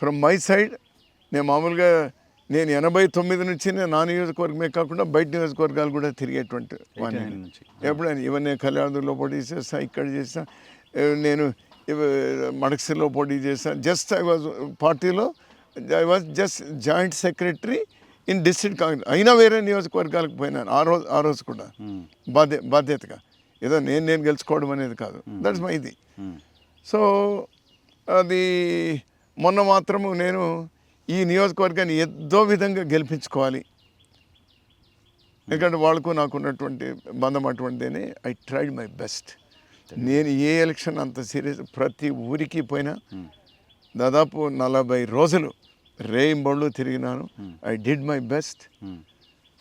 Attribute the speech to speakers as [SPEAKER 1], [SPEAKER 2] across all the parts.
[SPEAKER 1] From my side నేను మామూలుగా నేను ఎనభై తొమ్మిది నుంచి నేను నా నియోజకవర్గమే కాకుండా బయట నియోజకవర్గాలు కూడా తిరిగేటువంటి. ఎప్పుడైనా ఇవన్నీ నేను కళ్యాణదుర్లో పోటీ చేస్తా ఇక్కడ చేస్తా ఏ, నేను మడక్సిలో పోటీ చేస్తా జస్ట్ ఐ వాజ్ పార్టీలో I was just joint secretary in district Congress అయినా వేరే నియోజకవర్గాలకు పోయినాను ఆ రోజు ఆ రోజు కూడా. బాధ్య బాధ్యతగా. ఏదో నేను నేను గెలుచుకోవడం అనేది కాదు. దట్స్ మై ఇది. సో అది మొన్న మాత్రము నేను ఈ నియోజకవర్గాన్ని ఏదో విధంగా గెలిపించుకోవాలి. ఎందుకంటే వాళ్ళకు నాకు ఉన్నటువంటి బంధం అటువంటిదని ఐ ట్రైడ్ మై బెస్ట్ నేను ఏ ఎలక్షన్ అంత సీరియస్ ప్రతి ఊరికి పోయినా దాదాపు నలభై రోజులు రేయింబళ్ళు తిరిగినాను. I did my best
[SPEAKER 2] Hmm.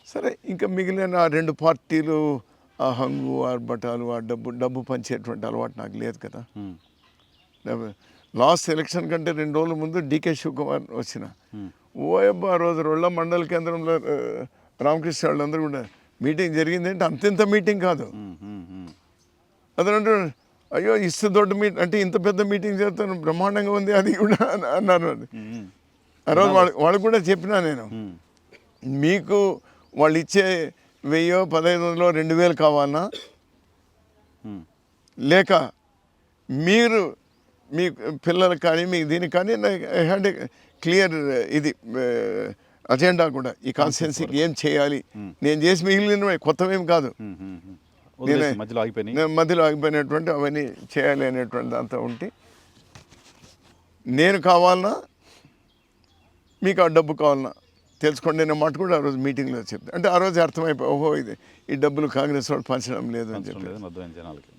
[SPEAKER 1] సరే ఇంకా మిగిలిన ఆ రెండు పార్టీలు ఆ హంగు ఆర్భటాలు ఆ డబ్బు డబ్బు పంచేటువంటి అలవాటు నాకు లేదు కదా.
[SPEAKER 2] Hmm.
[SPEAKER 1] లాస్ట్ ఎలక్షన్ కంటే రెండు రోజుల ముందు డికే శివకుమార్ వచ్చిన ఓయబ్బా ఆ రోజు రొళ్ళ మండల కేంద్రంలో రామకృష్ణ రామకృష్ణ వాళ్ళందరూ కూడా మీటింగ్ జరిగింది అంటే అంతింత మీటింగ్ కాదు
[SPEAKER 2] Hmm. Hmm.
[SPEAKER 1] అయ్యో ఇస్తే దొడ్డ మీట్ అంటే ఇంత పెద్ద మీటింగ్ చేస్తాను బ్రహ్మాండంగా ఉంది అది కూడా అన్నారు
[SPEAKER 2] అది
[SPEAKER 1] ఆ రోజు వాళ్ళు వాళ్ళకు కూడా చెప్పినా నేను మీకు వాళ్ళు ఇచ్చే వెయ్యో పదహైదు వందలో రెండు వేలు కావాలన్నా లేక మీరు మీ పిల్లలకు కానీ మీకు దీనికి కానీ హ్యాడ్ క్లియర్ ఇది అజెండా కూడా. ఈ కాన్స్టిట్యున్సీకి ఏం చేయాలి? నేను చేసి మిగిలిన కొత్తవేం కాదు.
[SPEAKER 2] Hmm. Hmm. Hmm.
[SPEAKER 1] నేను మధ్యలో ఆగిపోయినటువంటి అవన్నీ చేయాలి అనేటువంటి దాంతో ఉంటే నేను కావాలన్నా మీకు ఆ డబ్బు కావాలన్నా తెలుసుకోండి నేను మాట కూడా ఆ రోజు మీటింగ్లో చెప్తాను అంటే ఆ రోజు అర్థమైపోయి ఓహో ఇది ఈ డబ్బులు కాంగ్రెస్ వాళ్ళు పంచడం లేదు అని చెప్పి